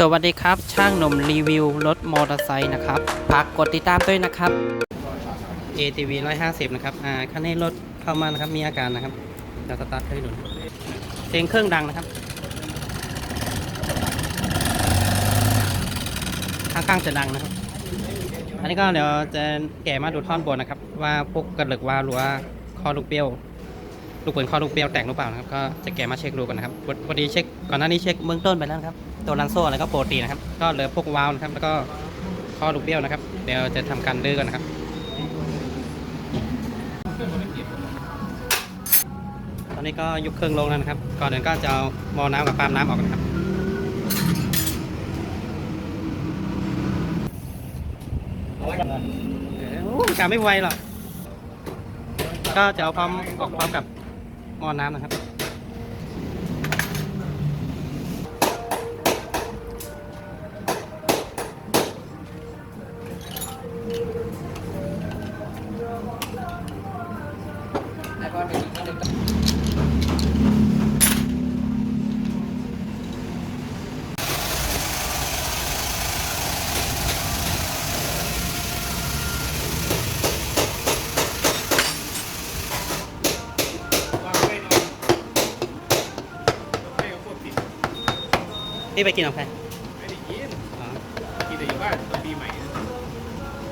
สวัสดีครับ ช่างหนุ่มรีวิวรถมอเตอร์ไซค์นะครับฝากกดติดตามด้วยนะครับ ATV 150 นะครับอ่าคันนี้รถเข้ามานะครับมีอาการนะครับเดี๋ยวสตาร์ทให้ดูเสียงเครื่องดังนะครับข้างๆจะดังนะครับ อันนี้ก็เดี๋ยวจะแกะมาดูท่อนบนนะครับ ว่าพวกกระเหลกวาล์วหรือว่าข้อลูกเปี้ยวลูกปืนข้อลูกเปี้ยวแตกหรือเปล่านะครับก็จะแกะมาเช็คดูกันนะครับวันพอดีเช็คก่อนหน้านี้เช็คเบื้องต้นไปแล้วครับ ตัวลันโซ่อะไรก็โปกตินะครับ ก็เหลือพวกวาล์วนะครับ แล้วก็ข้อลูกเบี้ยวนะครับ เดี๋ยวจะทำการดื้อกันนะครับตอนนี้ก็ยกเครื่องลงแล้วนะครับ ก่อนอื่นก็จะเอามอน้ำกับปาล์มน้ำออกนะครับโอ้ยกาไม่ไวหรอกก็จะเอาพร้อมออกพร้อมกับม้อน้ำนะครับ นี่ไปกินกับใครไม่ได้กินอ๋อกินแต่อยู่บ้านตอนปีใหม่นะ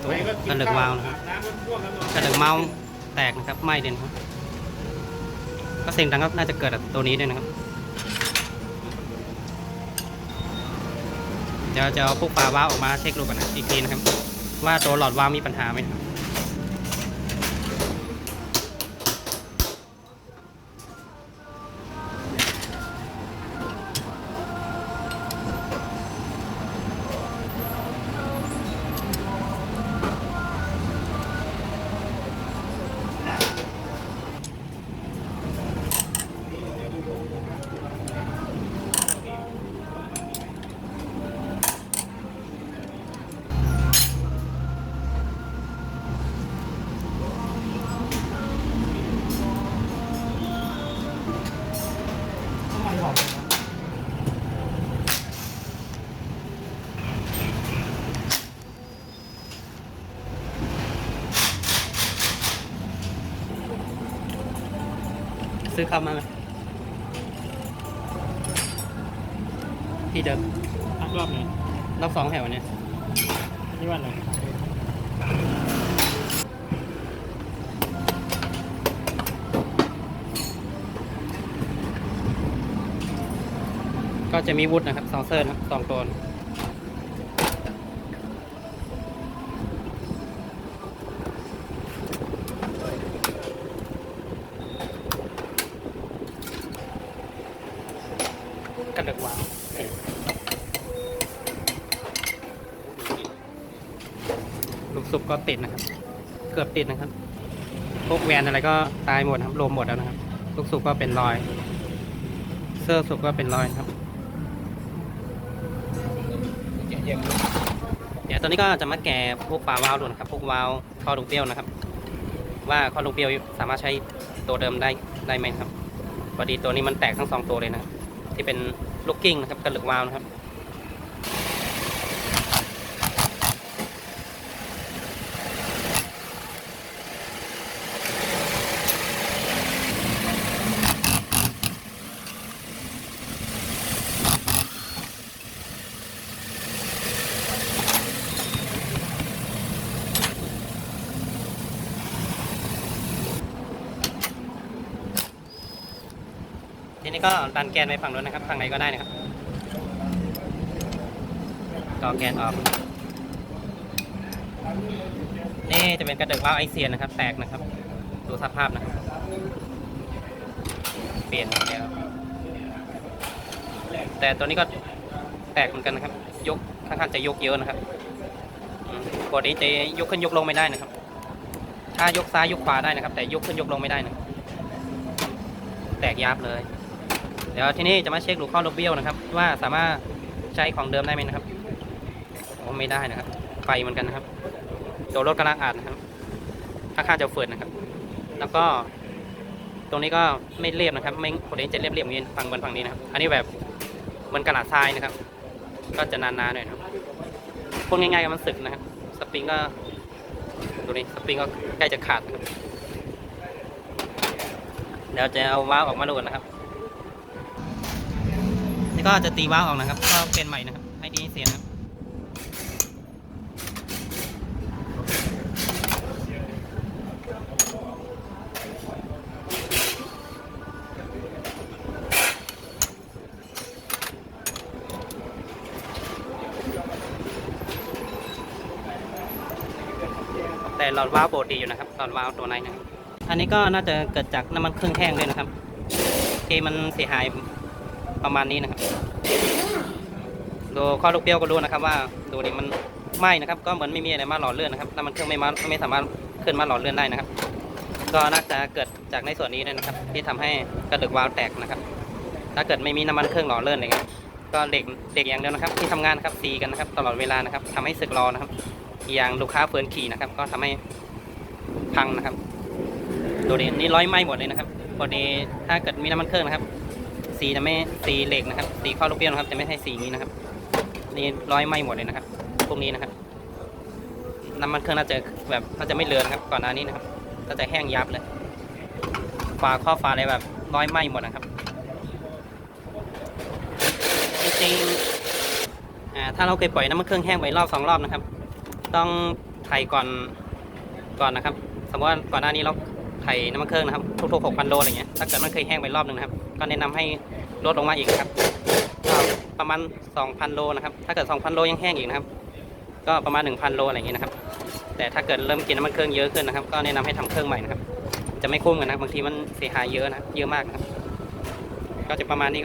ตัวไปกระเหลึกวาล์วนะคอารับ บน้ำก็ท่วมแล้วนอนกระเหลึกเมาส์แตกนะครับไหม้เด่นครับ ก็เสียงดังก็น่าจะเกิดจากตัวนี้ด้วยนะครับ เดี๋ยวจะเอาพวกฝาวาล์วออกมาเช็คดูกันนะอีกทีนะครับ ว่าตัวหลอดวาล์วมีปัญหาไหมนะครับ ซื้อเข้ามาไหมที่เดิมทั้งรอบเลยรอบสองแถวเนี้ยนี่วันไหนก็จะมีวุฒินะครับซองเซอร์นะครับสองตัวกระดึกวางลูก ซุปก็ติดนะครับ เกือบติดนะครับ พวกแวนอะไรก็ตายหมดครับรวมหมดแล้วนะครับ ลูกซุปก็เป็นรอย เสื้อซุปก็เป็นรอยครับ เดี๋ยวตอนนี้ก็จะมาแกะพวกฝาวาล์วดูนะครับ พวกวาล์วข้อลูกเปี้ยวนะครับ ว่าข้อลูกเปี้ยวสามารถใช้ตัวเดิมได้ได้ไหมครับพอดีตัวนี้มันแตกทั้งสองตัวเลยนะ ที่เป็นลูกกิ้งนะครับกระหลึกวาล์วนะครับ ทีนี้ก็ดันแกนไปฝั่งนู้นนะครับฝั่งไหนก็ได้นะครับต่อแกนออกนี่จะเป็นกระเดึกว่าวไอเซียนนะครับ แตกนะครับ ดูสภาพนะครับ เปลี่ยนแล้วแต่ตัวนี้ก็แตกเหมือนกันนะครับ ยกค่อนข้างจะยกเยอะนะครับอืมปกติจะยกขึ้นยกลงไม่ได้นะครับ ถ้ายกซ้ายยกขวาได้นะครับ แต่ยกขึ้นยกลงไม่ได้นะ แตกยับเลย เดี๋ยวที่นี่จะมาเช็คดูข้อลูกเบี้ยวนะครับ ว่าสามารถใช้ของเดิมได้ไหมนะครับโอ้ไม่ได้นะครับไฟเหมือนกันนะครับตัวรถกำลังอาดนะครับค่าค่าจะเฟืดนะครับ แล้วก็ตรงนี้ก็ไม่เรียบนะครับ ไม่ปกติจะเรียบเรียบอย่างนี้ฝั่งบนฝั่งนี้นะครับ อันนี้แบบเหมือนกระดาษทรายนะครับ ก็จะนานๆหน่อยนะครับพูดง่ายๆก็มันสึกนะครับ สปริงก็ดูนี่สปริงก็ใกล้จะขาดนะครับเดี๋ยวจะเอาว้าวออกมาดูกันนะครับ ก็จะตีว้าวออกนะครับ ก็เป็นใหม่นะครับ ให้ดีเสียนะครับแต่หลอดว้าวโบดีอยู่นะครับหลอดว้าวตัวไหนนะครับ อันนี้ก็น่าจะเกิดจากน้ำมันเครื่องแห้งด้วยนะครับ ที่มันเสียหาย ประมาณนี้นะครับ ดูข้อลูกเปรี้ยวก็รู้นะครับ ว่าดูดิมันไหม้นะครับ ก็เหมือนไม่มีอะไรมาหล่อเลื่อนนะครับน้ำมันเครื่องไม่มาไม่สามารถขึ้นมาหล่อเลื่อนได้นะครับ ก็น่าจะเกิดจากในส่วนนี้ด้วยนะครับ ที่ทำให้กระดึกวาล์วแตกนะครับ ถ้าเกิดไม่มีน้ำมันเครื่องหล่อเลื่อนอะไรเงี้ยก็เหล็กเหล็กอย่างเดียวนะครับ ที่ทำงานนะครับตีกันนะครับ ตลอดเวลานะครับทำให้สึกรอนะครับอย่างลูกค้าเฟื่อนขี่นะครับ ก็ทำให้พังนะครับดูดินี่ร้อยไหม้หมดเลยนะครับพอดีถ้าเกิดมีน้ำมันเครื่องนะครับ สีจะไม่สีเหล็กนะครับ สีข้อลูกเปี้ยวนะครับ จะไม่ใช่สีนี้นะครับ นี่ร้อยไหม้หมดเลยนะครับพวกนี้นะครับ น้ำมันเครื่องน่าจะแบบน่าจะไม่เลือนครับ ก่อนหน้านี้นะครับน่าจะแห้งยับเลยฝาข้อฝาอะไรแบบร้อยไหม้หมดนะครับจริงๆอ่าถ้าเราเคยปล่อยน้ำมันเครื่องแห้งไปรอบสองรอบนะครับ ต้องไถก่อนก่อนนะครับ สมมติว่าก่อนหน้านี้เราไถน้ำมันเครื่องนะครับ ทุกๆ6,000โลอะไรเงี้ยถ้าเกิดมันเคยแห้งไปรอบหนึ่งนะครับก็แนะนำให้ลดลงมาอีกครับก็ประมาณ 2,000 โลนะครับ ถ้าเกิด 2,000 โลยังแห้งอีกนะครับ ก็ประมาณ 1,000 โลอะไรอย่างนี้นะครับ แต่ถ้าเกิดเริ่มกินน้ำมันเครื่องเยอะขึ้นนะครับ ก็แนะนำให้ทำเครื่องใหม่นะครับ จะไม่คุ้มกันนะครับบางทีมันเสียหายเยอะนะ เยอะมากนะครับ ก็จะประมาณนี้